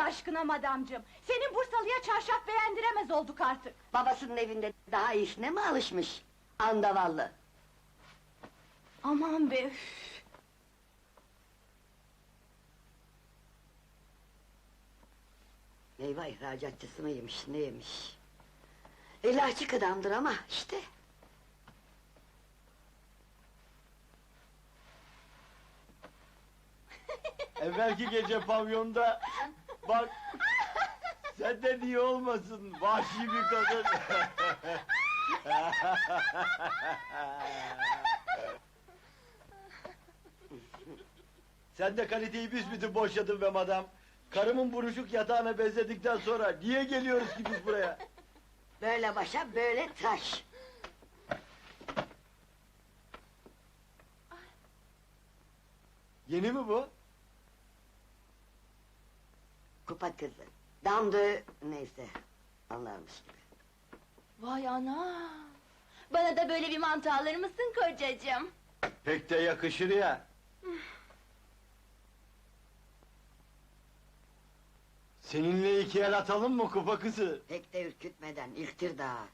Allah aşkına madamcığım. Senin Bursalı'ya çarşaf beğendiremez olduk artık. Babasının evinde daha iyisine mi alışmış? Andavallı. Aman be! üf! Eyvah ihracatçısı mı yemiş, ne yemiş? Eli açık adamdır ama işte. Evvelki gece pavyonda bak senden iyi olmasın vahşi bir kadın. Sen de kaliteyi büsbütün boşadın be madam. Karımın buruşuk yatağına bezledikten sonra niye geliyoruz ki biz buraya? Böyle başa böyle taş. Yeni mi bu? Kupa kızı. Damdı neyse. Anlarmış gibi. Vay ana! Bana da böyle bir mantı alır mısın kocacığım? Pek de yakışır ya. Seninle iki el atalım mı kupa kızı? Pek de ürkütmeden ilktir daha.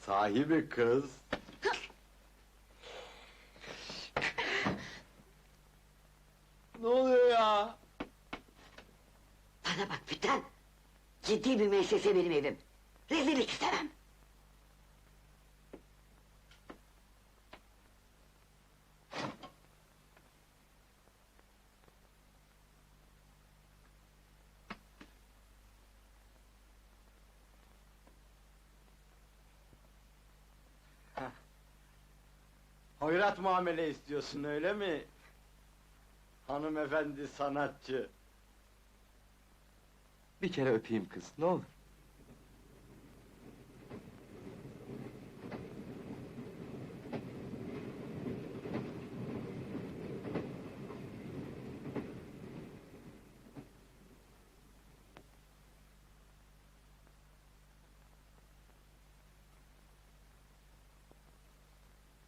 Sahibi kız. Ne oluyor ya? Bana bak Fidan. Ciddi bir müessese benim evim. Rezillik istemem. Hoyrat muamele istiyorsun öyle mi? Hanımefendi sanatçı. Bir kere öpeyim kız, ne olur.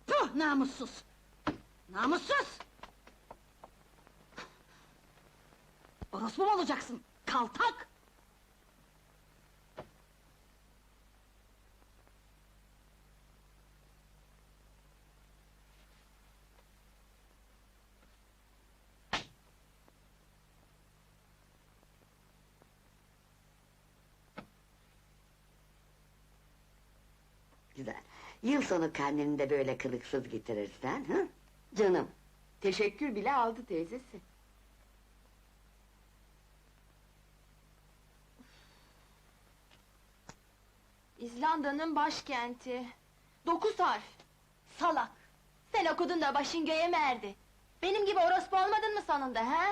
Puh namussuz! Namussuz! Orospu mu olacaksın? Kaltak! Güzel. Yıl sonu karneni de böyle kılıksız getirirsen, hı? Canım. Teşekkür bile aldı teyzesi. İzlanda'nın başkenti. Dokuz harf. Salak. Sen okudun da başın göğe mi erdi? Benim gibi orospu olmadın mı sonunda ha?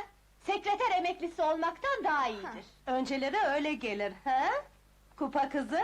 Sekreter emeklisi olmaktan daha iyidir. Önceleri öyle gelir, ha? Kupa kızı?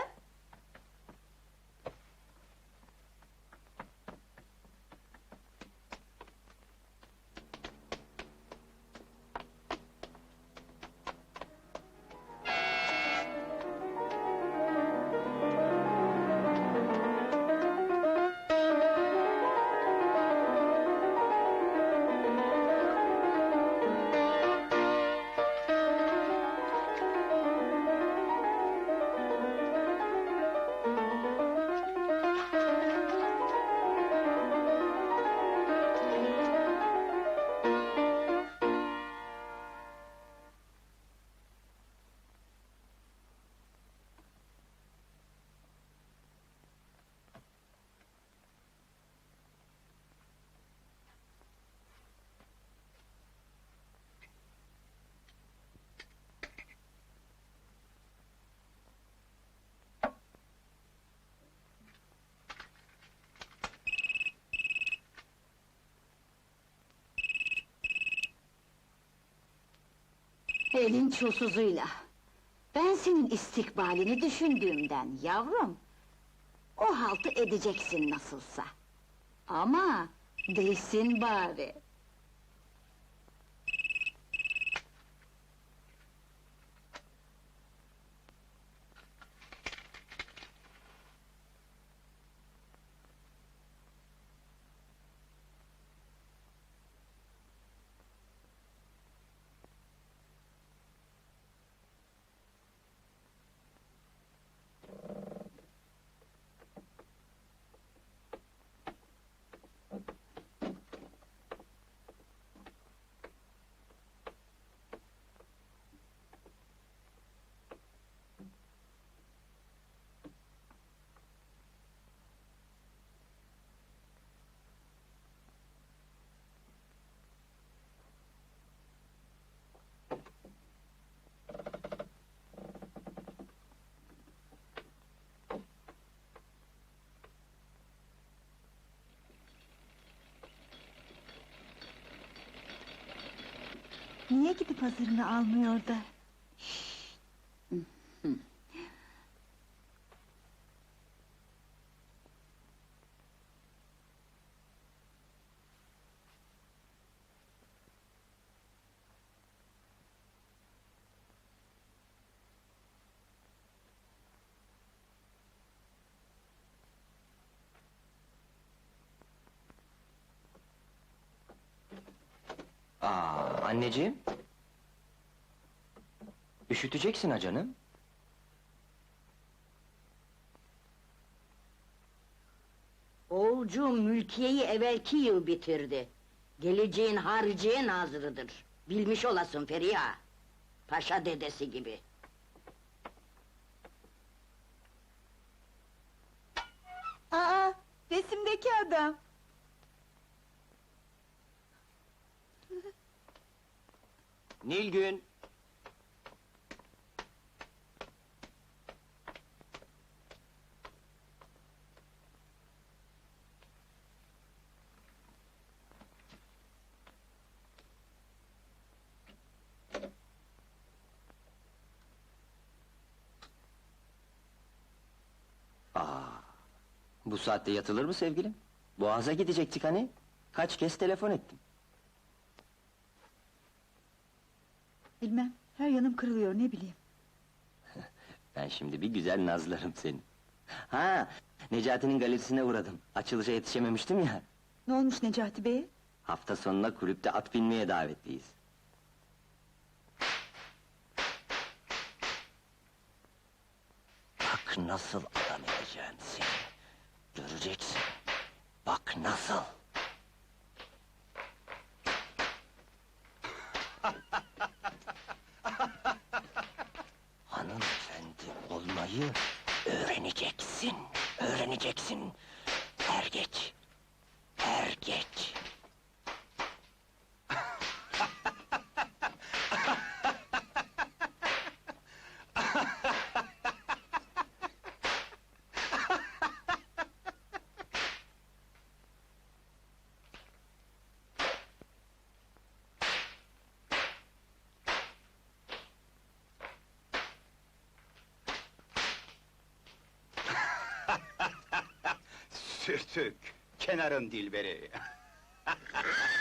Elin çulsuzuyla. Ben senin istikbalini düşündüğümden yavrum. O haltı edeceksin nasılsa. Ama değsin bari. Niye gidip hazırını almıyor da? Aa, anneciğim. Üşüteceksin ha canım. Oğulcuğum mülkiyeyi evvelki yıl bitirdi. Geleceğin hariciye nazırıdır. Bilmiş olasın Feriha. Paşa dedesi gibi. Aa, resimdeki adam. Nilgün. Aa, bu saatte yatılır mı sevgilim? Boğaza gidecektik hani. Kaç kez telefon ettim. Bilmem, her yanım kırılıyor ne bileyim. Ben şimdi bir güzel nazlarım seni. Ha, Necati'nin galerisine uğradım. Açılışa yetişememiştim ya. Ne olmuş Necati Bey? Hafta sonuna kulüpte at binmeye davetliyiz. Bak nasıl adam edeceğim seni. Göreceksin. Bak nasıl. Hanımefendi olmayı öğreneceksin. Öğreneceksin. Sürtük, kenarın dilberi.